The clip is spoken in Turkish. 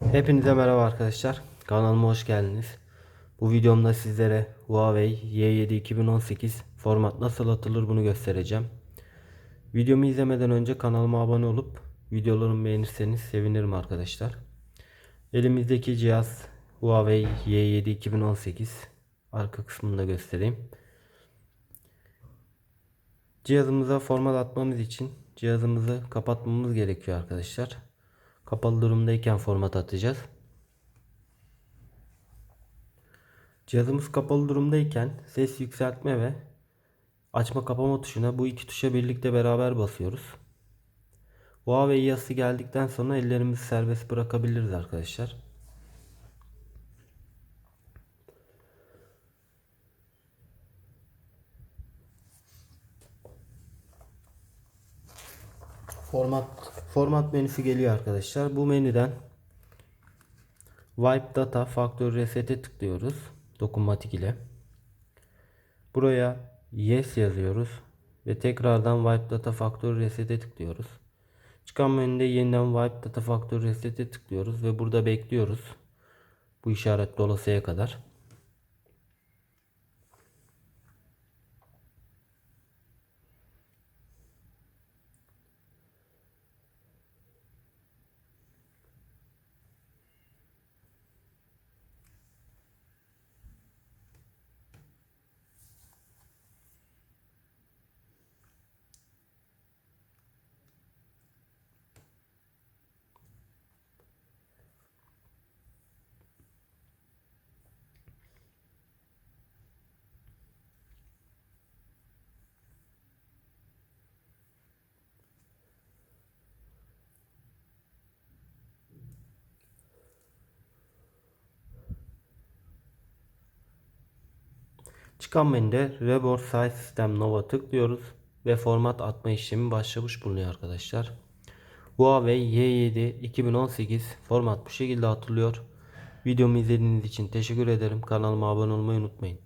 Hepinize merhaba arkadaşlar. Kanalıma hoş geldiniz. Bu videomda sizlere Huawei Y7 2018 format nasıl atılır bunu göstereceğim. Videomu izlemeden önce kanalıma abone olup videolarımı beğenirseniz sevinirim arkadaşlar. Elimizdeki cihaz Huawei Y7 2018. Arka kısmını da göstereyim. Cihazımıza format atmamız için cihazımızı kapatmamız gerekiyor arkadaşlar. Kapalı durumdayken format atacağız. Cihazımız kapalı durumdayken ses yükseltme ve açma kapama tuşuna bu iki tuşa birlikte beraber basıyoruz. Huawei yazısı geldikten sonra ellerimizi serbest bırakabiliriz arkadaşlar. Format format menüsü geliyor arkadaşlar. Bu menüden Wipe Data Factory Reset'e tıklıyoruz. Dokunmatik ile. Buraya Yes yazıyoruz. Ve tekrardan Wipe Data Factory Reset'e tıklıyoruz. Çıkan menüde yeniden Wipe Data Factory Reset'e tıklıyoruz. Ve burada bekliyoruz. Bu işaret dolasıya kadar. Çıkan menüde Reboard Size System Nova tıklıyoruz ve format atma işlemi başlamış bulunuyor arkadaşlar. Huawei Y7 2018 format bu şekilde atılıyor. Videomu izlediğiniz için teşekkür ederim. Kanalıma abone olmayı unutmayın.